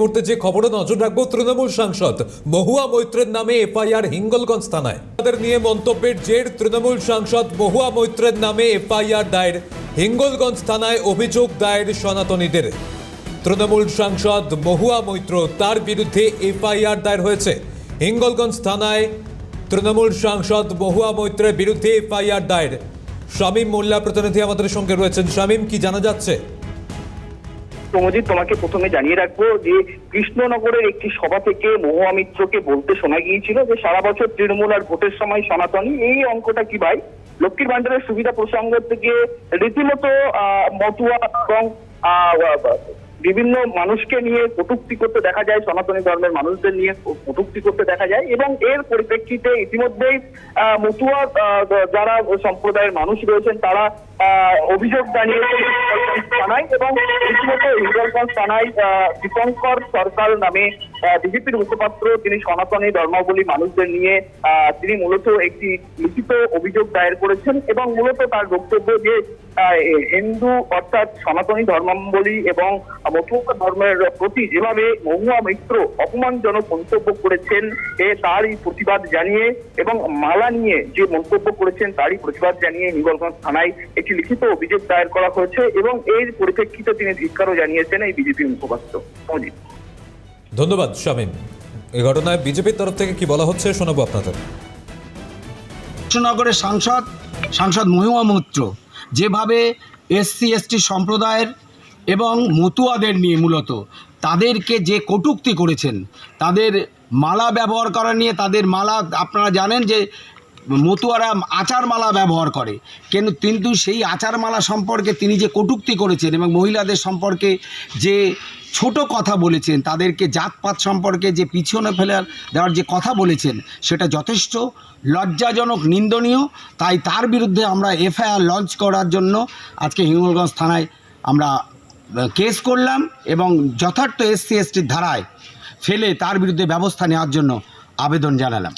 মুহূর্তে যে খবরে নজর রাখব তৃণমূল সাংসদ মহুয়া মৈত্রের নামে এফআইআর হিঙ্গলগঞ্জ থানায়। তাদের নিয়ে মন্তব্যের জের তৃণমূল সাংসদ মহুয়া মৈত্রের নামে এফআইআর দায়ের, হিঙ্গলগঞ্জ থানায় অভিযোগ দায়ের সনাতনীদের। তৃণমূল সাংসদ মহুয়া মৈত্র তার বিরুদ্ধে এফআইআর দায়ের হয়েছে। হিঙ্গলগঞ্জ থানায় তৃণমূল সাংসদ মহুয়া মৈত্রের বিরুদ্ধে এফআইআর দায়ের। শামীম মোল্লা প্রতিনিধি আমাদের সঙ্গে রয়েছেন। শামীম, কি জানা যাচ্ছে? প্রমোজিৎ তোমাকে প্রথমে জানিয়ে রাখব যে কৃষ্ণনগরের একটি সভা থেকে মহুয়া বলতে শোনা গিয়েছিল যে সারা বছর তৃণমূল আর ভোটের সময় সনাতনী। এই অঙ্কটা কি ভাই? লক্ষ্মীর ভান্ডারের সুবিধা প্রসঙ্গ থেকে রীতিমতো আহ, মতুয়া এবং আহ, বিভিন্ন মানুষকে নিয়ে কটুক্তি করতে দেখা যায়, সনাতনী ধর্মের মানুষদের নিয়ে কটুক্তি করতে দেখা যায় এবং এর পরিপ্রেক্ষিতে ইতিমধ্যেই মতুয়া যারা সম্প্রদায়ের মানুষ রয়েছেন তারা অভিযোগ জানিয়েছেন এবং ইতিমধ্যে হিন্দলগঞ্জ থানায় দীপঙ্কর সরকার নামে বিজেপির মুখপাত্র তিনি সনাতনী ধর্মাবলী মানুষদের নিয়ে তিনি মূলত একটি লিখিত অভিযোগ দায়ের করেছেন এবং মূলত তার বক্তব্য যে হিন্দু অর্থাৎ সনাতনী ধর্মাবলী এবং মতুয়া ধর্মের প্রতি যেভাবে মহুয়া মিত্র অপমানজনক মন্তব্য করেছেন, এ তারই প্রতিবাদ জানিয়ে এবং মালা নিয়ে যে মন্তব্য করেছেন তারই প্রতিবাদ জানিয়ে হিঙ্গলগঞ্জ থানায় একটি লিখিত অভিযোগ দায়ের করা হয়েছে এবং এর পরিপ্রেক্ষিতে তিনি ধিক্কারও জানিয়েছেন এই বিজেপির মুখপাত্র। অজিত। ধন্যবাদ, শামীম। এই ঘটনায় বিজেপির তরফ থেকে কি বলা হচ্ছে, শোনাবো আপনাদের। কৃষ্ণনগরের সাংসদ সাংসদ মহিমা মৈত্র যেভাবে এসসি, এসটি সম্প্রদায়ের এবং মতুয়াদের নিয়ে মূলত তাদেরকে যে কটূক্তি করেছেন, তাদের মালা ব্যবহার করা নিয়ে, তাদের মালা, আপনারা জানেন যে মতুয়ারা আচার মালা ব্যবহার করে, কিন্তু কিন্তু সেই আচার মালা সম্পর্কে তিনি যে কটূক্তি করেছেন এবং মহিলাদের সম্পর্কে যে ছোট কথা বলেছেন, তাদেরকে জাতপাত সম্পর্কে যে পিছনে ফেলে দেওয়ার যে কথা বলেছেন, সেটা যথেষ্ট লজ্জাজনক, নিন্দনীয়। তাই তার বিরুদ্ধে আমরা এফআইআর লঞ্চ করার জন্য আজকে হিঙ্গলগঞ্জ থানায় আমরা কেস করলাম এবং যথার্থ এসসি, এসটির ধারায় ফেলে তার বিরুদ্ধে ব্যবস্থা নেওয়ার জন্য আবেদন জানালাম।